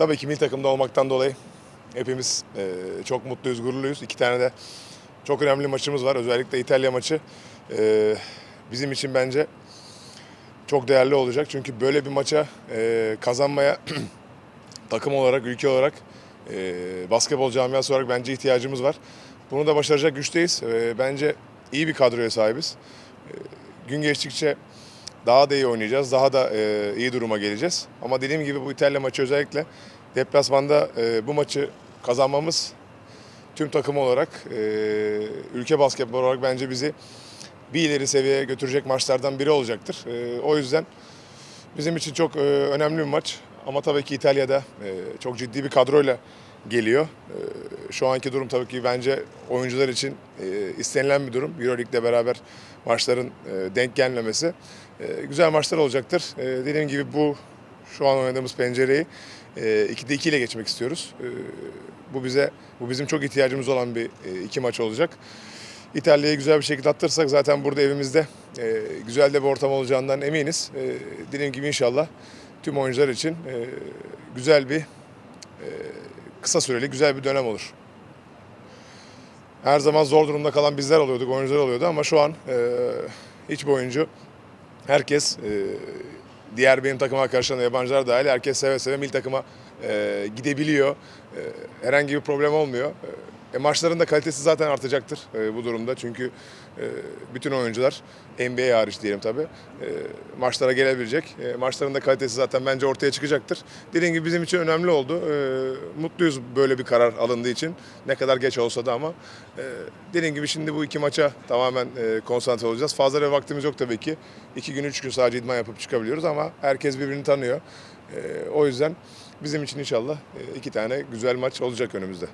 Tabii ki milli takımda olmaktan dolayı hepimiz e, çok mutluyuz, gururluyuz. İki tane de çok önemli maçımız var. Özellikle İtalya maçı e, bizim için bence çok değerli olacak. Çünkü böyle bir maça e, kazanmaya takım olarak, ülke olarak, e, basketbol camiası olarak bence ihtiyacımız var. Bunu da başaracak güçteyiz. E, bence iyi bir kadroya sahibiz. E, gün geçtikçe daha da iyi oynayacağız, daha da e, iyi duruma geleceğiz. Ama dediğim gibi bu İtalya maçı özellikle deplasmanda e, bu maçı kazanmamız tüm takım olarak, e, ülke basketbol olarak bence bizi bir ileri seviyeye götürecek maçlardan biri olacaktır. E, o yüzden bizim için çok e, önemli bir maç. Ama tabii ki İtalya'da e, çok ciddi bir kadroyla geliyor. E, şu anki durum tabii ki bence oyuncular için e, istenilen bir durum. Euroleague'le beraber maçların e, denk gelmemesi. E, güzel maçlar olacaktır. Dediğim gibi bu şu an oynadığımız pencereyi e, 2'de 2 ile geçmek istiyoruz. Bu bize bu bizim çok ihtiyacımız olan bir iki maç olacak. İtalya'yı güzel bir şekilde attırırsak zaten burada evimizde güzel de bir ortam olacağından eminiz. Dediğim gibi inşallah tüm oyuncular için güzel bir kısa süreli güzel bir dönem olur. Her zaman zor durumda kalan bizler oluyorduk, oyuncular oluyordu ama şu an e, hiçbir oyuncu, herkes, e, diğer benim takım arkadaşlarım da yabancılar dahil herkes seve seve milli takıma e, gidebiliyor. E, herhangi bir problem olmuyor. E, maçların da kalitesi zaten artacaktır e, bu durumda çünkü e, bütün oyuncular NBA hariç diyelim tabii e, maçlara gelebilecek. E, maçların da kalitesi zaten bence ortaya çıkacaktır. Dediğim gibi bizim için önemli oldu. E, mutluyuz böyle bir karar alındığı için. Ne kadar geç olsa da ama e, dediğim gibi şimdi bu iki maça tamamen e, konsantre olacağız. Fazla bir vaktimiz yok tabii ki. İki gün, üç gün sadece idman yapıp çıkabiliyoruz ama herkes birbirini tanıyor. E, o yüzden bizim için inşallah e, iki tane güzel maç olacak önümüzde.